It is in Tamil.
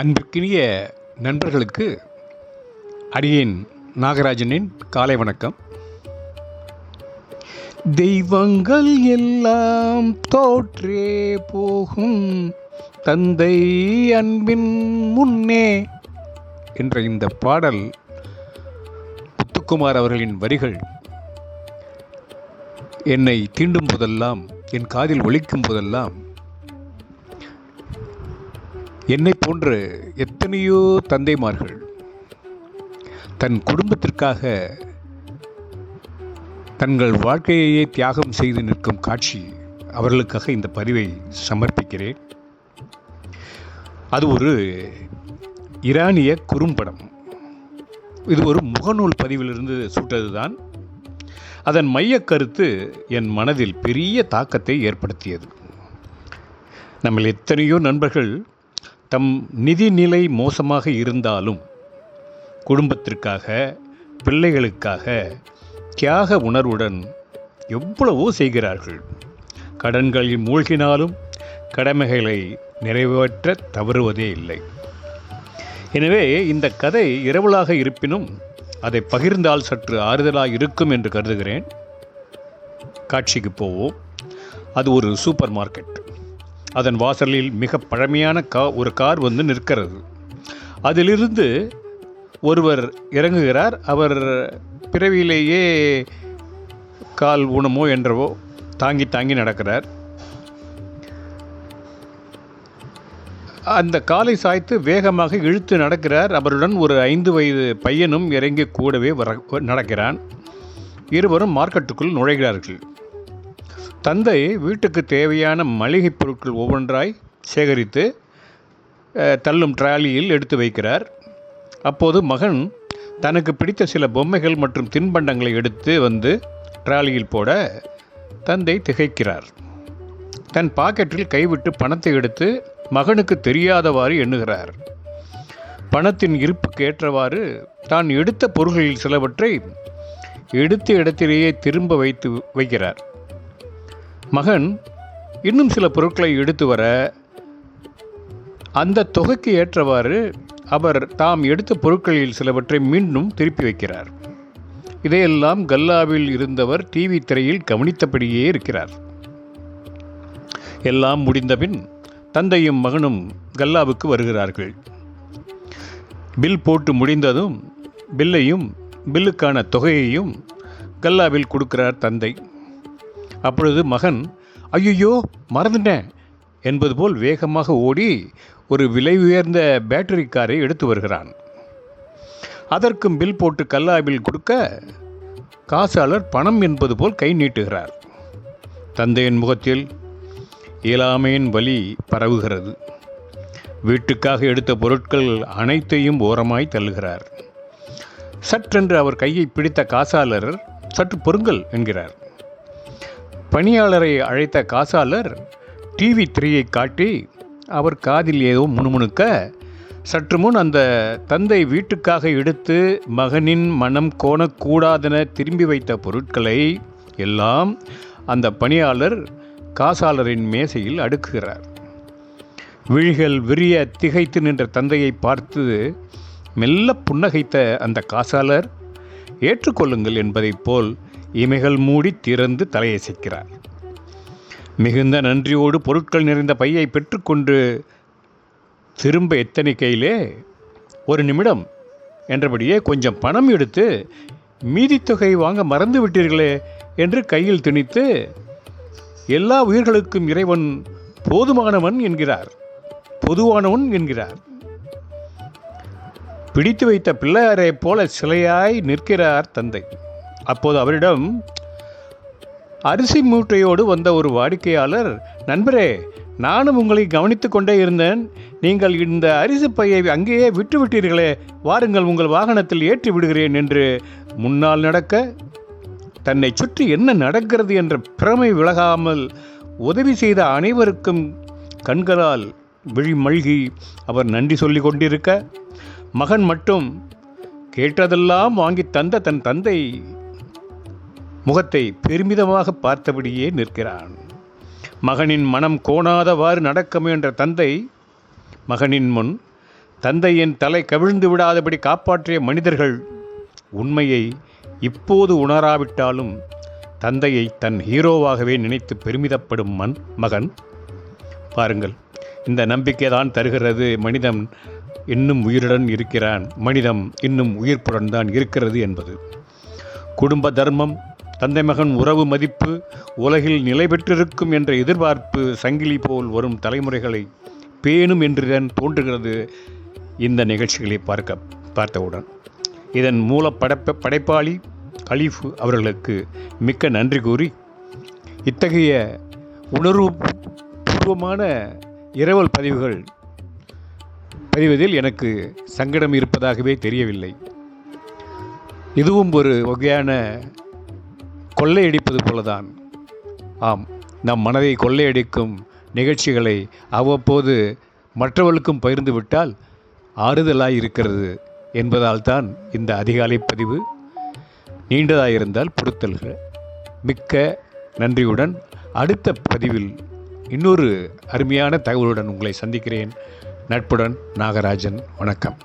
அன்பிற்கினிய நண்பர்களுக்கு அடியேன் நாகராஜனின் காலை வணக்கம். தெய்வங்கள் எல்லாம் தோற்றே போகும் தந்தை அன்பின் முன்னே என்ற இந்த பாடல் முத்துக்குமார் அவர்களின் வரிகள். என்னை தீண்டும் போதெல்லாம் என் காதில் ஒழிக்கும் போதெல்லாம் என்னை போன்ற எத்தனையோ தந்தைமார்கள் தன் குடும்பத்திற்காக தங்கள் வாழ்க்கையையே தியாகம் செய்து நிற்கும் காட்சி அவர்களுக்காக இந்த பதிவை சமர்ப்பிக்கிறேன். அது ஒரு ஈரானிய குறும்படம். இது ஒரு முகநூல் பதிவிலிருந்து சுட்டதுதான். அதன் மையக் கருத்து என் மனதில் பெரிய தாக்கத்தை ஏற்படுத்தியது. நம்ம எத்தனையோ நண்பர்கள் தம் நிதிநிலை மோசமாக இருந்தாலும் குடும்பத்திற்காக பிள்ளைகளுக்காக தியாக உணர்வுடன் எவ்வளவோ செய்கிறார்கள். கடன்களில் மூழ்கினாலும் கடமைகளை நிறைவேற்ற தவறுவதே இல்லை. எனவே இந்த கதை இரவலாக இருப்பினும் அதை பகிர்ந்தால் சற்று ஆறுதலாக இருக்கும் என்று கருதுகிறேன். காட்சிக்கு போவோம். அது ஒரு சூப்பர் மார்க்கெட். அதன் வாசலில் மிக பழமையான கா ஒரு கார் வந்து நிற்கிறது. அதிலிருந்து ஒருவர் இறங்குகிறார். அவர் பிறவியிலேயே கால் ஊனமோ என்றவோ தாங்கி தாங்கி நடக்கிறார். அந்த காலை சாய்த்து வேகமாக இழுத்து நடக்கிறார். அவருடன் ஒரு ஐந்து வயது பையனும் இறங்கி கூடவே வர நடக்கிறான். இருவரும் மார்க்கெட்டுக்குள் நுழைகிறார்கள். தந்தை வீட்டுக்கு தேவையான மளிகைப் பொருட்கள் ஒவ்வொன்றாய் சேகரித்து தள்ளும் ட்ராலியில் எடுத்து வைக்கிறார். அப்போது மகன் தனக்கு பிடித்த சில பொம்மைகள் மற்றும் தின்பண்டங்களை எடுத்து வந்து ட்ராலியில் போட தந்தை திகைக்கிறார். தன் பாக்கெட்டில் கைவிட்டு பணத்தை எடுத்து மகனுக்கு தெரியாதவாறு எண்ணுகிறார். பணத்தின் இருப்புக்கு ஏற்றவாறு தான் எடுத்த பொருள்களில் சிலவற்றை எடுத்த இடத்திலேயே திரும்ப வைத்து வைக்கிறார். மகன் இன்னும் சில பொருட்களை எடுத்து வர அந்த தொகைக்கு ஏற்றவாறு அவர் தாம் எடுத்த பொருட்களில் சிலவற்றை மீண்டும் திருப்பி வைக்கிறார். இதையெல்லாம் கல்லாவில் இருந்தவர் டிவி திரையில் கவனித்தபடியே இருக்கிறார். எல்லாம் முடிந்தபின் தந்தையும் மகனும் கல்லாவுக்கு வருகிறார்கள். பில் போட்டு முடிந்ததும் பில்லையும் பில்லுக்கான தொகையையும் கல்லாவில் கொடுக்கிறார் தந்தை. அப்பொழுது மகன் ஐயோ மறந்துட்டேன். என்பது போல் வேகமாக ஓடி ஒரு விலை உயர்ந்த பேட்டரி காரை எடுத்து வருகிறான். அதற்கும் பில் போட்டு கல்லாபில் கொடுக்க காசாளர் பணம் என்பது போல் கை நீட்டுகிறார். தந்தையின் முகத்தில் இயலாமையின் வலி பரவுகிறது. வீட்டுக்காக எடுத்த பொருட்கள் அனைத்தையும் ஓரமாய் தள்ளுகிறார். சற்றென்று அவர் கையை பிடித்த காசாளர் சற்று பொருங்கள் என்கிறார். பணியாளரை அழைத்த காசாளர் டிவி த்ரீயை காட்டி அவர் காதில் ஏதோ முணுமுணுக்க சற்று முன் அந்த தந்தை வீட்டுக்காக எடுத்து மகனின் மனம் கோணக்கூடாதென திரும்பி வைத்த பொருட்களை எல்லாம் அந்த பணியாளர் காசாளரின் மேசையில் அடுக்குகிறார். விழிகள் விரிய திகைத்து நின்ற தந்தையை பார்த்து மெல்ல புன்னகைத்த அந்த காசாளர் ஏற்றுக்கொள்ளுங்கள் என்பதைப் போல் இமைகள் மூடி திறந்து தலையசைக்கிறார் மிகுந்த நன்றியோடு பொருட்கள் நிறைந்த பையை பெற்றுக்கொண்டு திரும்ப எத்தனிக்கையிலே ஒரு நிமிடம் என்றபடியே கொஞ்சம் பணம் எடுத்து மீதித்தொகை வாங்க மறந்து விட்டீர்களே என்று கையில் திணித்து எல்லா உயிர்களுக்கும் இறைவன் போதுமானவன் என்கிறார். பொதுவானவன் என்கிறார். பிடித்து வைத்த பிள்ளையாரைப் போல சிலையாய் நிற்கிறார் தந்தை. அப்போது அவரிடம் அரிசி மூட்டையோடு வந்த ஒரு வாடிக்கையாளர் நண்பரே நானும் உங்களை கவனித்து கொண்டே இருந்தேன். நீங்கள் இந்த அரிசி பையை அங்கேயே விட்டுவிட்டீர்களே. வாருங்கள் உங்கள் வாகனத்தில் ஏற்றி விடுகிறேன் என்று முன்னால் நடக்க தன்னை சுற்றி என்ன நடக்கிறது என்ற பிரமை விலகாமல் உதவி செய்த அனைவருக்கும் கண்களால் விழி மழ்கி அவர் நன்றி சொல்லி கொண்டிருக்க மகன் மட்டும் கேட்டதெல்லாம் வாங்கி தந்த தன் தந்தை முகத்தை பெருமிதமாக பார்த்தபடியே நிற்கிறான். மகனின் மனம் கோணாதவாறு நடக்க முயன்ற தந்தை மகனின் முன் தந்தையின் தலை கவிழ்ந்து விடாதபடி காப்பாற்றிய மனிதர்கள் உண்மையை இப்போது உணராவிட்டாலும் தந்தையை தன் ஹீரோவாகவே நினைத்து பெருமிதப்படும் மன் மகன். பாருங்கள் இந்த நம்பிக்கை தான் தருகிறது. மனிதன் இன்னும் உயிருடன் இருக்கிறான். மனிதம் இன்னும் உயிர்ப்புடன் தான் இருக்கிறது என்பது. குடும்ப தர்மம் தந்தை மகன் உறவு மதிப்பு உலகில் நிலை பெற்றிருக்கும் என்ற எதிர்பார்ப்பு சங்கிலி போல் வரும் தலைமுறைகளை பேணும் என்றுதான் தோன்றுகிறது இந்த நிகழ்ச்சிகளை பார்க்க பார்த்தவுடன். இதன் மூல படைப்ப படைப்பாளி கலீஃபு அவர்களுக்கு மிக்க நன்றி கூறி இத்தகைய உணர்வு பூர்வமான இரவல் பதிவுகள் பதிவதில் எனக்கு சங்கடம் இருப்பதாகவே தெரியவில்லை. இதுவும் ஒரு வகையான கொள்ளையடிப்பது போலதான். ஆம் நம் மனதை கொள்ளையடிக்கும் நிகழ்ச்சிகளை அவ்வப்போது மற்றவர்களுக்கும் பகிர்ந்து விட்டால் ஆறுதலாய் இருக்கிறது என்பதால்தான் இந்த அதிகாலை பதிவு. நீண்டதாயிருந்தால் பொறுத்தல்கள் மிக்க நன்றியுடன் அடுத்த பதிவில் இன்னொரு அருமையான தகவலுடன் உங்களை சந்திக்கிறேன். நட்புடன் நாகராஜன் வணக்கம்.